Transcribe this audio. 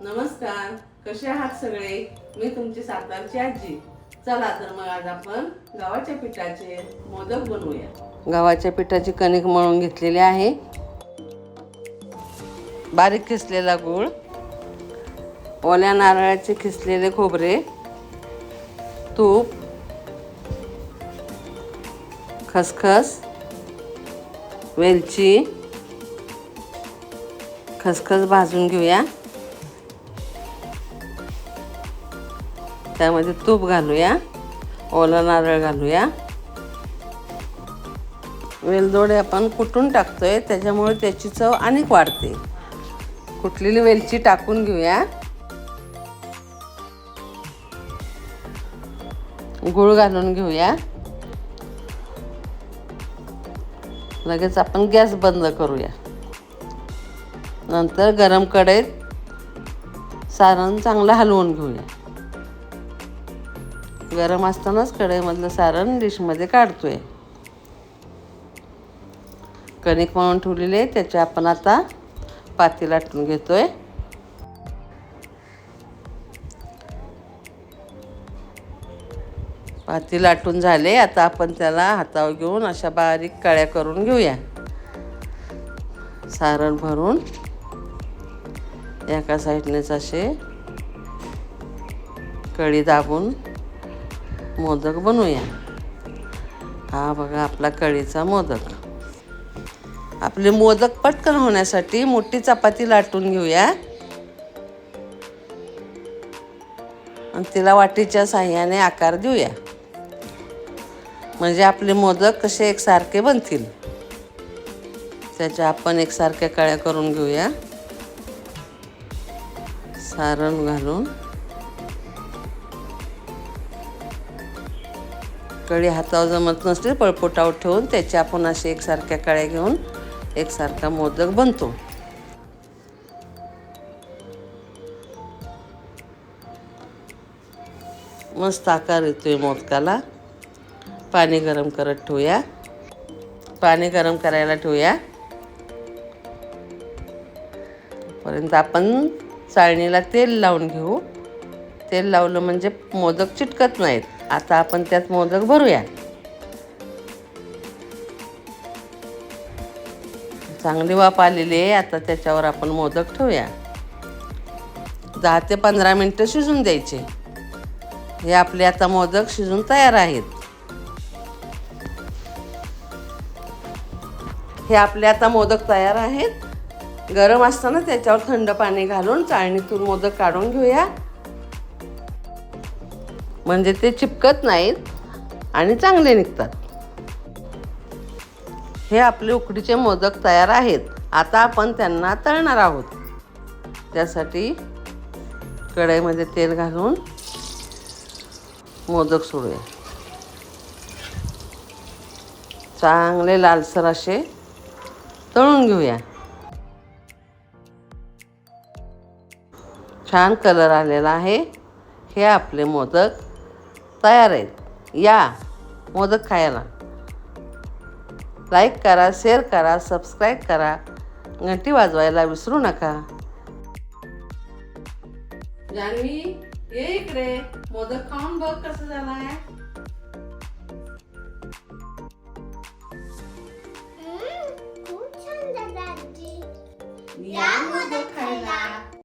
नमस्कार. कसे आहात सगळे? मी तुमची सातारची आजी. चला तर मग आज आपण गव्हाच्या पिठाचे मोदक बनवूया. गव्हाच्या पिठाची कणिक मळून घेतलेली आहे. बारीक खिसलेला गूळ ओल्या नारळाचे खिसलेले खोबरे तूप खसखस वेलची खसखस भाजून घेऊया. त्यामध्ये तूप घालूया ओला नारळ घालूया. वेलदोडे आपण कुटून टाकतोय त्याच्यामुळे त्याची चव अनेक वाढते. कुटलेली वेलची टाकून घेऊया. गुळ घालून घेऊया. लगेच आपण गॅस बंद करूया. नंतर गरम कढईत सारण चांगलं हलवून घेऊया. गरम असतानाच कढईमधलं सारण डिशमध्ये काढतोय. कणिक म्हणून ठेवलेले त्याचे आपण आता पाती लाटून घेतोय. पाती लाटून झाले आता आपण त्याला हातावर घेऊन अशा बारीक कळ्या करून घेऊया. सारण भरून एका साईडनेच असे कळी दाबून मोदक बनवूया. हा बघा आपला कळीचा मोदक. आपले मोदक पटकन होण्यासाठी मोठी चपाती लाटून घेऊया. आणि तिला वाटीच्या साह्याने आकार देऊया. म्हणजे आपले मोदक कसे एकसारखे बनतील. त्याच्या आपण एकसारख्या कळ्या करून घेऊया. सारण घालून. कळी हातावर जमत नसते पळपोटावर ठेवून त्याच्या आपण असे एकसारख्या कळ्या घेऊन एकसारखा मोदक बनतो. मस्त आकार येतोय मोदकाला. पाणी गरम करत ठेवूया. पाणी गरम करायला ठेवूया. पर्यंत आपण चाळणीला तेल लावून घेऊ. तेल लावलं म्हणजे मोदक चिटकत नाहीत. आता आपण त्यात मोदक भरूया. चांगली वाफ आलेली आहे. आता त्याच्यावर आपण मोदक ठेवूया. दहा ते पंधरा मिनटं शिजून द्यायचे. हे आपले आता मोदक शिजून तयार आहेत. हे आपले आता मोदक तयार आहेत. गरम असताना त्याच्यावर थंड पाणी घालून चाळणीतून मोदक काढून घेऊया. म्हणजे ते चिपकत नाहीत आणि चांगले निघतात. हे आपले उकडीचे मोदक तयार आहेत. आता आपण त्यांना तळणार आहोत. त्यासाठी कढईमध्ये तेल घालून मोदक सोडूया. चांगले लालसर असे तळून घेऊया. छान कलर आलेला आहे. हे आपले मोदक तयार आहेत. या मोदक खायला. लाईक करा शेअर करा सबस्क्राईब करा. घंटी वाजवायला विसरू नका. जानवी ये इकडे. मोदक खाऊन बघ कसं झाला आहे